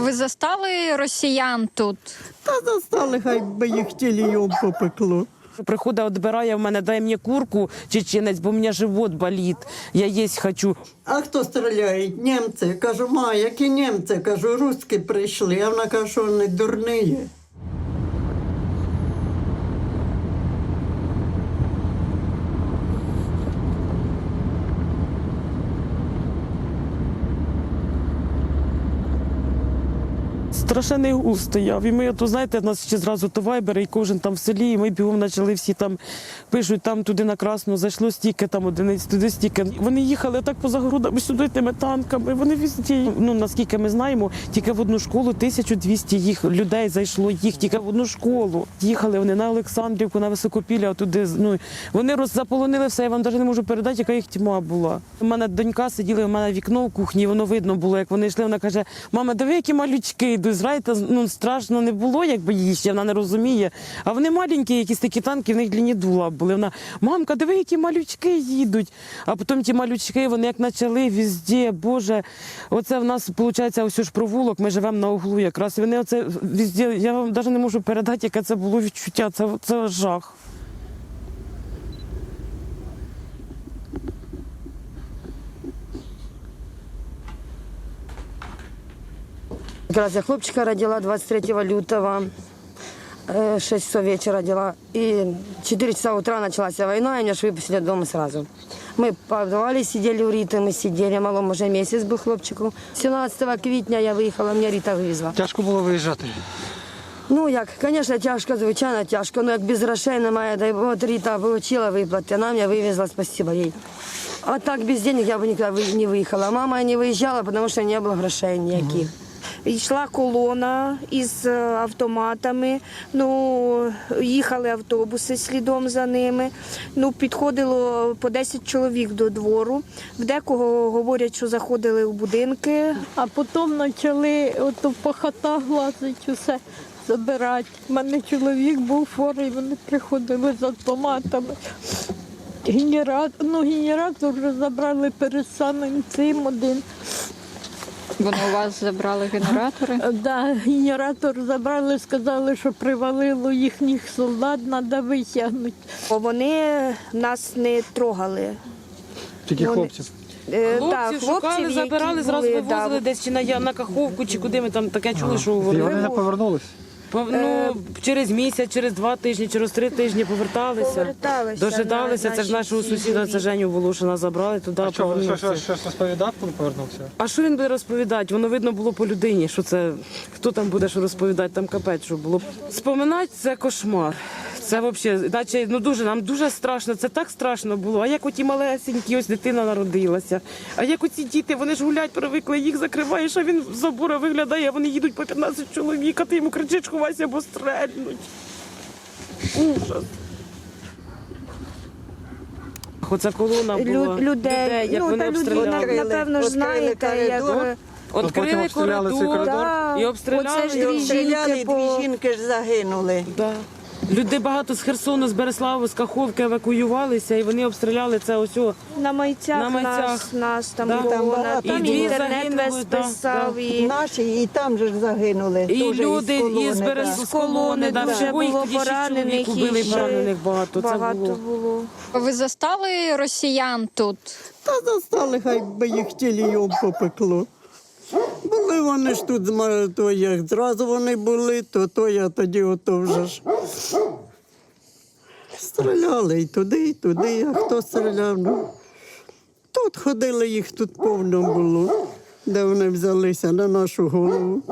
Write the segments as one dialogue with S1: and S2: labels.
S1: Ви застали росіян тут?
S2: Та застали, хай би їх тілієм попекло.
S3: Приходить, відбирає в мене, дай мені курку чеченець, бо у мене живот болить. Я їсть хочу.
S2: А хто стріляє? Німці. Кажу, ма, які німці? Кажу, руські прийшли. А вона каже, що вони дурні.
S3: Страшенний гул стояв. І ми, то знаєте, нас ще зразу то вайбери, і кожен там в селі, і ми бігом почали всі там пишуть, там туди на красну зайшло стільки, там одиниць, туди стільки. Вони їхали так поза городами сюди тими танками. Вони везде. Ну наскільки ми знаємо, тільки в одну школу 1200 їх людей зайшло, їх тільки в одну школу. Їхали вони на Олександрівку, на Високопілля, туди. Ну вони роз- заполонили все. Я вам навіть не можу передати, яка їх тьма була. У мене донька сиділа, у мене вікно в кухні, воно видно було, як вони йшли. Вона каже: мама, диви, які малючки йдуть. Знаєте, ну страшно не було, якби їй вона не розуміє. А вони маленькі, якісь такі танки, в них длинні дула були. Вона, мамка, диви, які малючки їдуть. А потім ті малючки, вони як почали везде, Боже, оце в нас виходить ось ж провулок. Ми живемо на углу якраз. І вони оце везде. Я вам навіть не можу передати, яке це було відчуття. Це, це жах.
S4: Якраз я хлопчика родила 23 лютого, э, 6 часов вечера родила. И 4 часа утра началась война, и меня ж выпустили дома сразу. Мы в подвале сидели у Риты, мы сидели, малому уже месяц был хлопчику. 17 квітня я виїхала, мене Рита вивезла.
S5: Тяжко було виїжджати.
S4: Ну як, звісно, тяжко, звичайно, тяжко. Ну як без грошей немає, дай Бог, от Рита отримала виплати, вона мене вивезла, спасибо їй. А так без денег я бы никуда вы- не выехала. Мама не выезжала, потому что не было грошей ніяких.
S6: Йшла колона із е, автоматами. Ну, їхали автобуси слідом за ними. Ну, підходило по 10 чоловік до двору. В декого говорять, що заходили в будинки.
S7: А потім почали ото по хатах лазити, усе забирати. У мене чоловік був хворий, вони приходили з автоматами. Генератор, ну, генератор вже забрали перед самим цим один.
S1: Вони у вас забрали генератори?
S7: Так, Да, генератор забрали, сказали, що привалило їхніх солдат, треба витягнути.
S6: Бо Вони нас не трогали.
S5: Тільки
S6: Вони-
S5: хлопців.
S6: Е,
S3: Хлопців
S6: так,
S3: шукали,
S6: хлопців, які
S3: забирали, зразу
S6: були,
S3: вивозили
S6: да.
S3: десь чи на, Я- на Каховку, чи куди ми там таке чули, що
S5: І
S3: вони.
S5: вони не повернулись.
S3: Пов- Ну, через місяць, через два тижні, через три тижні поверталися.
S6: Поверталися
S3: Дожидалися.
S6: на-
S3: Це ж
S6: наші
S3: нашого сусіда, це. Женю Волошина забрали туди.
S5: А що, що,
S3: повернувся.
S5: що, щось розповідав, коли повернувся?
S3: А що він буде розповідати? Воно видно було по людині, що це хто там буде що розповідати, там капець, що було. Споминати це кошмар. Це взагалі, наче ну дуже нам дуже страшно. Це так страшно було. А як оті малесенькі, ось дитина народилася. А як оці діти, вони ж гулять, привикли, їх закриваєш, а він з забора виглядає, а вони їдуть по 15 чоловік, а ти йому кричиш, ховайся, або стрельнуть. Ужас. Оце колона була
S6: Лю- людей.
S3: як
S6: ну,
S3: вони
S6: та люди,
S3: обстріляли.
S6: на- напевно ж
S2: Відкрили
S6: знаєте, як
S2: коридор.
S6: е,
S5: потім
S3: Відкрили
S5: обстріляли цей
S3: коридор,
S5: коридор.
S6: да,
S3: і обстріляли.
S6: оце ж
S3: і
S6: дві
S2: Стріляли,
S6: жінки по...
S2: дві жінки ж загинули.
S3: Да. Люди багато з Херсону, з Береславу, з Каховки евакуювалися, і вони обстріляли це ось. о.
S6: На майцях,
S3: На майцях.
S6: Нас, нас там
S3: Да.
S6: було,
S2: Там
S6: на-
S2: багато
S6: там
S3: І дві
S6: інтернет
S3: загинули,
S6: весь
S3: да,
S6: писав. І...
S2: Наші і там же ж загинули.
S3: І
S2: теж
S3: люди
S2: колони,
S3: із
S2: да.
S3: Берез-
S6: З колони
S3: да,
S6: дуже
S3: всього їх
S6: було
S3: тоді шість
S6: поранених,
S3: чоловік убили,
S6: і ще
S3: поранених багато. Це
S6: багато
S3: було.
S6: було.
S1: Ви застали росіян тут?
S2: Та застали, хай би їх тілієм попекло. Вони ж тут, то як зразу вони були, то то я тоді ото вже ж. Стріляли і туди, і туди, а хто стріляв? Ну, тут ходили, їх тут повно було, де вони взялися на нашу голову.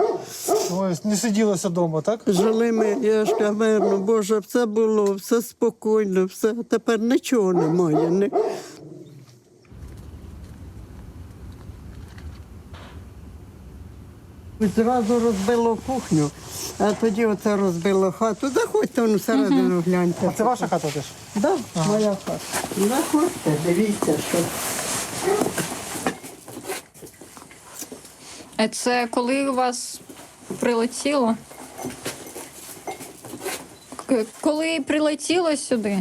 S5: Ось не сиділося вдома, так?
S2: Жили ми, я ж кажу, мирно, Боже, все було, все спокійно, все. Тепер нічого немає. Не... Зразу розбило кухню, а тоді оце розбило хату. Заходьте вон всередину гляньте.
S5: А це ваша хата теж?
S2: Да, моя хата. Заходьте, дивіться, що.
S1: А Це коли у вас прилетіло? К- Коли прилетіло сюди?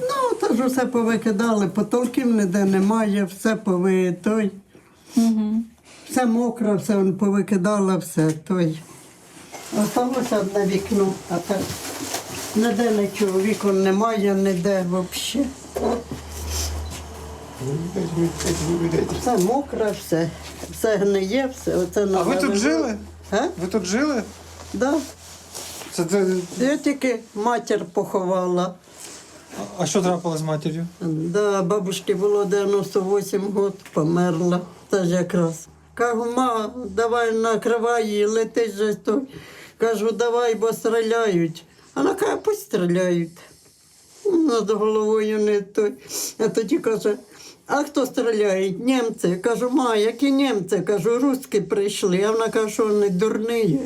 S2: Ну, то ж усе повикидали, потолків ніде немає, все пови той. Все мокре, все он повикидала, все той. Осталося одне вікно, а так ніде нічого, вікон немає, ніде взагалі. Все мокре, все, все гниє, все. Оце
S5: А ви тут жили?
S2: А?
S5: Ви тут жили?
S2: Да.
S5: Це, це...
S2: Я тільки матір поховала.
S5: А що трапилось з матір'ю?
S2: Да, бабушці було 98 років, померла. Теж якраз. Кажу, ма, давай накривай її, летить же той. Кажу, давай, бо стріляють. Вона каже, пусть стріляють. Над головою не той. А тоді каже, а хто стріляє? Німці. Кажу, ма, які німці? Кажу, русські прийшли. А вона каже, що вони дурні.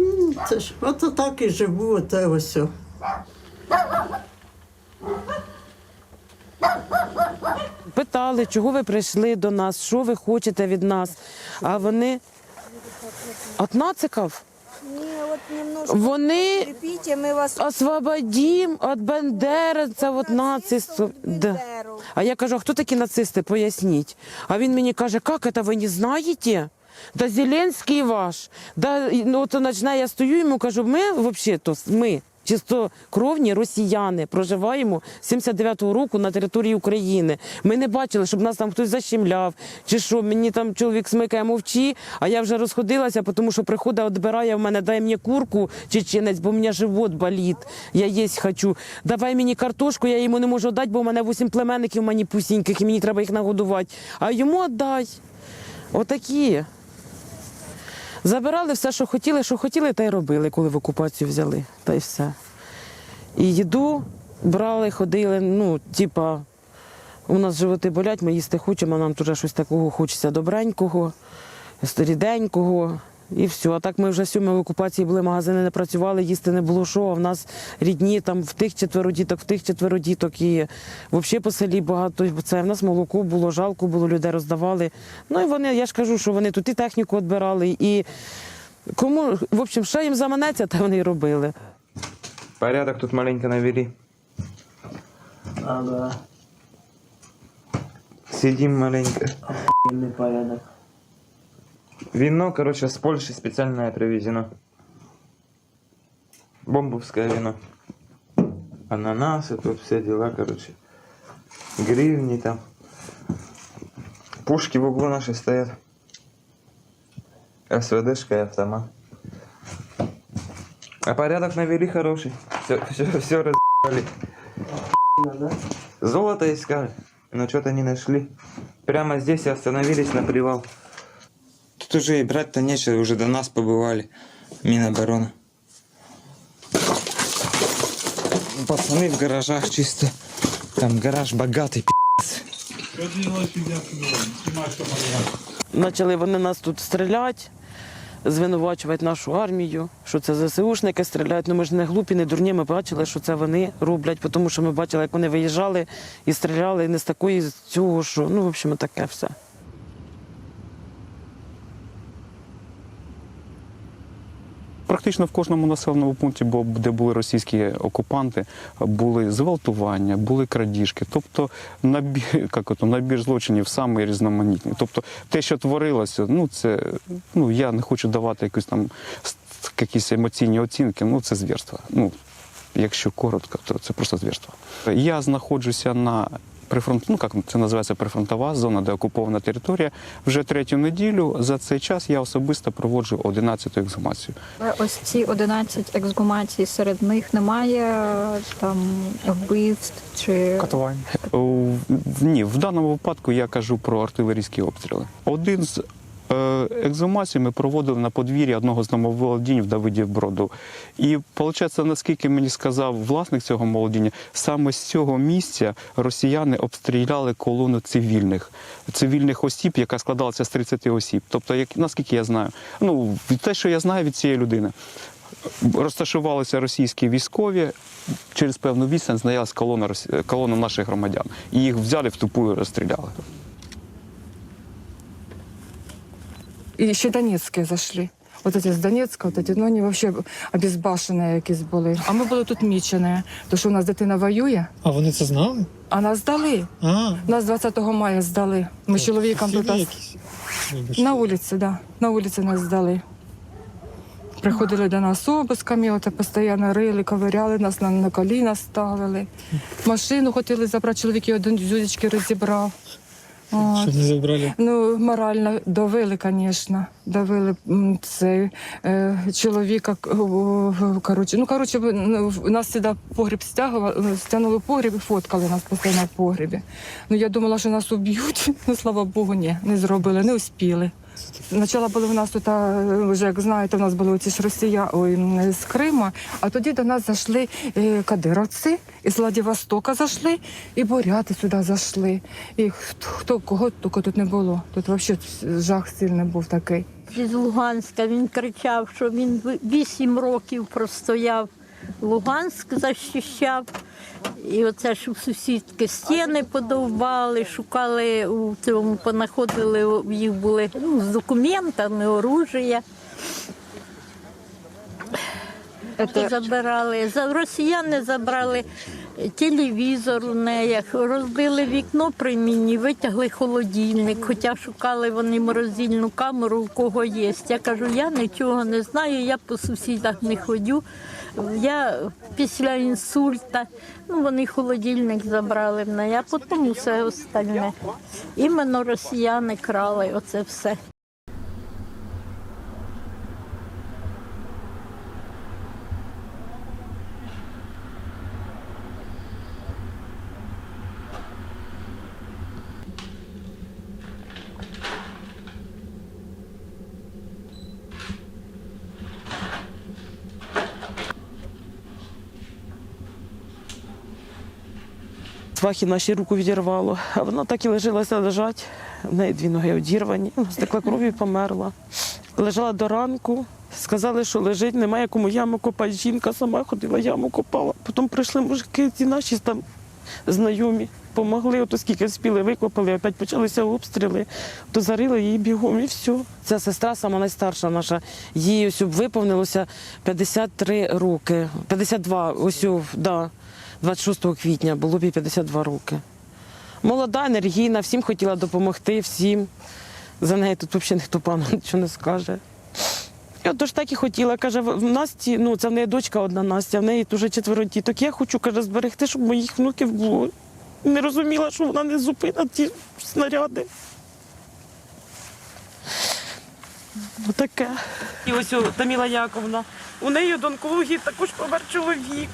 S2: М, Це ж, оце так і живу, оце ось. о.
S3: Питали, чого ви прийшли до нас, що ви хочете від нас. А вони от
S6: немножко
S3: Вони
S6: вас
S3: освободім від це от нацистів. Да. А я кажу, а хто такі нацисти? Поясніть. А він мені каже, як це ви не знаєте? Да Зеленський ваш. Да, ну, то починає, я стою йому кажу, ми взагалі-то, ми, чистокровні росіяни, проживаємо з 79-го року на території України. Ми не бачили, щоб нас там хтось защемляв, чи що, мені там чоловік смикає мовчи, а я вже розходилася, тому що приходить, відбирає в мене, дай мені курку, чеченець, бо у мене живот болить, я їсть хочу. Давай мені картошку, я йому не можу дати, бо у мене вісім племенників мені пусіньких, і мені треба їх нагодувати. А йому віддай. Отакі. Забирали все, що хотіли, що хотіли, та й робили, коли в окупацію взяли. Та й все. І їду брали, ходили, ну, типа, у нас животи болять, ми їсти хочемо, а нам тут щось такого хочеться добренького, ріденького. І все. А так ми вже сьомі в окупації були, магазини не працювали, їсти не було що. А в нас рідні там в тих четверо діток, в тих четверо діток. І взагалі по селі багато. Це в нас молоко було, жалко було, людей роздавали. Ну і вони, я ж кажу, що вони тут і техніку відбирали, і кому, в общем, що їм заманеться, те вони й робили.
S8: Порядок тут маленько навели.
S9: А, да.
S8: Сидим маленько.
S9: Охуенный порядок.
S8: Вино, короче, с Польши специальное привезено. Бомбовское вино. Ананасы, тут все дела, короче. Гривни там. Пушки в углу наши стоят. СВДшка и автомат. А порядок навели хороший. Все, все, все разъебали. Золото искали, но что-то не нашли. Прямо здесь и остановились на привал. Тут уже и брать-то нечего, уже до нас побывали. Минобороны. Пацаны в гаражах чисто. Там гараж богатый, пи***ц.
S3: Почали вони нас тут стріляти, звинувачувати нашу армію, що це ЗСУшники стріляють. Ну ми ж не глупі, не дурні. Ми бачили, що це вони роблять, тому що ми бачили, як вони виїжджали і стріляли і не з такої з цього, що ну, в общем, таке все.
S10: Практично в кожному населеному пункті, бо де були російські окупанти, були зґвалтування, були крадіжки. Тобто набір, як ото, набір злочинів саме різноманітний. Тобто те, що творилося, ну це ну я не хочу давати якусь там якісь емоційні оцінки. Ну це звірство. Ну якщо коротко, то це просто звірство. Я знаходжуся на прифронт, ну як це називається прифронтова зона, де окупована територія. Вже третю неділю за цей час я особисто проводжу 11 ексгумацію.
S1: Але Ось ці 11 ексгумацій, серед них немає е, там вбивств чи
S10: катувань. Ні, в даному випадку я кажу про артилерійські обстріли. Один з е, екзумацій ми проводили на подвір'ї одного з домоволодінь в Давидів Броду. І виходить, наскільки мені сказав власник цього молодіння, саме з цього місця росіяни обстріляли колону цивільних цивільних осіб, яка складалася з 30 осіб. Тобто, як наскільки я знаю, ну те, що я знаю від цієї людини. Розташувалися російські військові через певну відстань знялась колона колона наших громадян. І їх взяли в тупу і розстріляли.
S11: И еще Донецкие зашли. От ці з Донецька, от ці, ну вони взагалі обезбашені якісь були. А ми були тут мічені, тому що у нас дитина воює,
S5: А вони це знали?
S11: а нас здали.
S5: А,
S11: Нас 20 мая здали. Ми з чоловіком тут
S5: якісь.
S11: На вулиці, да. На вулиці нас здали. Приходили до нас обисками, от постійно рили, ковиряли нас на, на коліна ставили. Машину хотіли забрати, чоловік один зюзечки розібрав.
S5: Щоб не забрали.
S11: Ну, морально давили, звісно. Довели м, цей е, чоловіка. к- о, Коротше, ну, коротше, ви- ну, в- нас сюди погріб стягували, стягнули погріб і фоткали нас постійно в погрібі. Ну, я думала, що нас уб'ють. Ну, слава Богу, ні, не зробили, не успіли. Спочатку були в нас тут, вже як знаєте, в нас були ці ж росія ой, з Крима, а тоді до нас зайшли е, кадировці, із Владивостока зайшли, і буряти сюди зайшли. І хто кого тільки тут не було. Тут взагалі жах сильний був такий.
S7: З Луганська він кричав, що він вісім років простояв. Луганськ захищав. І оце ж у сусідки стіни подовбали, шукали у цьому, понаходили, в їх були ну, з документами, оружия.
S1: Це
S7: Забирали. За росіяни забрали телевізор у неї, розбили вікно при мені, витягли холодильник, хоча шукали вони морозильну камеру, у кого є. Я кажу, я нічого не знаю, я по сусідах не ходю. Я після інсульта, ну вони холодильник забрали мене, а потім усе остальне. Іменно росіяни крали оце все.
S3: Свахі наші руку відірвало, а вона так і лишилася лежати. В неї дві ноги одірвані, стекла кров'ю померла. Лежала до ранку, сказали, що лежить, немає кому яму копати. Жінка сама ходила, яму копала. Потім прийшли мужики, ці наші там знайомі, помогли, ото скільки спіли, викопали, опять почалися обстріли, то зарили її бігом і все. Ця сестра, сама найстарша наша, їй ось виповнилося 53 роки, 52, ось, да. 26 квітня було б їй 52 роки. Молода, енергійна, всім хотіла допомогти, всім. За неї тут взагалі ніхто пану нічого не скаже. І от ж так і хотіла. Каже, в Насті, ну це в неї дочка одна Настя, в неї дуже четверо діток. Я хочу, каже, зберегти, щоб моїх внуків було. Не розуміла, що вона не зупинить ті снаряди. Отаке. І ось Таміла Яковна. У неї від онкології також помер чоловік.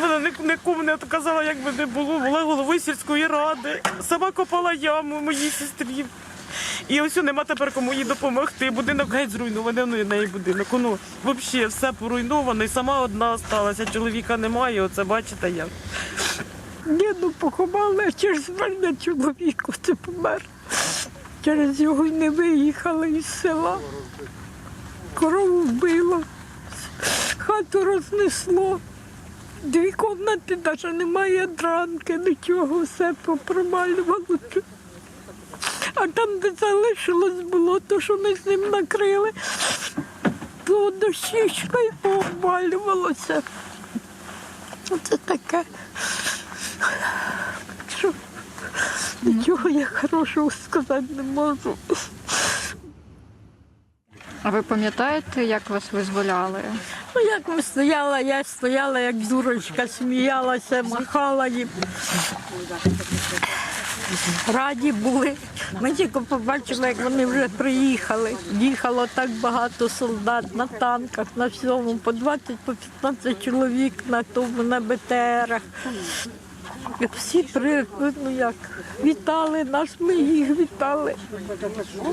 S3: Вона ні- нікому не казала, як би не було, була головою сільської ради. Сама копала яму моїй сестрі. І ось нема тепер кому їй допомогти. Будинок геть зруйнований, ну і неї будинок. Ну, взагалі все поруйновано, і сама одна сталася, чоловіка немає, оце бачите як.
S7: Діду поховали, а через мене чоловік оце помер. Через його й не виїхали із села. Корову вбило, хату рознесло. Дві кімнати навіть немає дранки, нічого, все попромалювало. А там, де залишилось було, то, що ми з ним накрили, то дощечка й пообвалювалося. Оце таке. Нічого я хорошого сказати не можу.
S1: А ви пам'ятаєте, як вас визволяли?
S7: Ну, як ми стояла, я стояла, як дурочка, сміялася, махала їм. Раді були. Ми тільки побачили, як вони вже приїхали. Їхало так багато солдат на танках, на всьому, по 20 по 15 чоловік на тому, на БТРах. Всі при, ну як, вітали нас, ми їх вітали.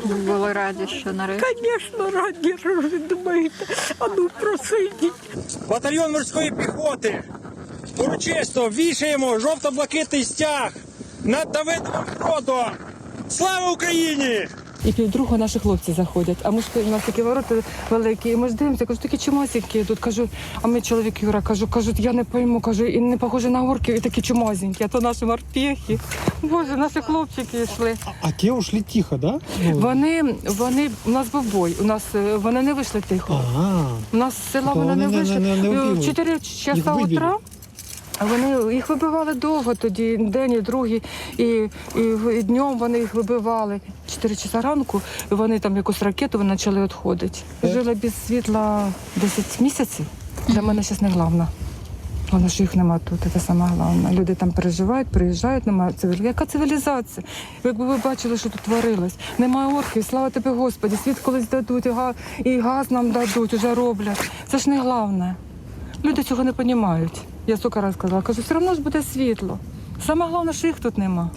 S1: Були раді, що нарешті.
S7: Звісно, раді, що ж ви думаєте, а ну просидіть.
S12: Батальйон морської піхоти. Урочисто вішаємо жовто-блакитний стяг над Давидовим Бродом. Слава Україні!
S11: І півдруга наші хлопці заходять. А ми ж у нас такі ворота великі, і ми ж дивимося, кажу, такі чумасінькі тут. Кажу, а ми чоловік Юра, кажу, кажуть, я не пойму, кажу, і не похоже на орків, і такі чумазенькі, а то наші морпехи. Боже, наші хлопчики йшли.
S5: А те ушли тихо, да?
S11: Вони, вони, у нас був бой, у нас е, вони не вийшли тихо.
S5: Ага.
S11: У нас з села вони не
S5: не-
S11: вийшли.
S5: не- не вбили.
S11: В 4
S5: Їх
S11: часа
S5: вибили.
S11: утра. Вони їх вибивали довго тоді, день і другий, і, і, і днем вони їх вибивали. Чотири часа ранку і вони там якусь ракету вони почали відходити. Жили без світла 10 місяців. Для мене зараз не головне. Головне, що їх нема тут, це саме головне. Люди там переживають, приїжджають, немає цивілізації. Яка цивілізація? Якби ви бачили, що тут творилось. Немає орків, слава тобі, Господі, світ колись дадуть, і га- і газ нам дадуть, уже роблять. Це ж не головне. Люди цього не розуміють. Я стільки раз казала, кажу, все одно ж буде світло. Саме головне, що їх тут нема.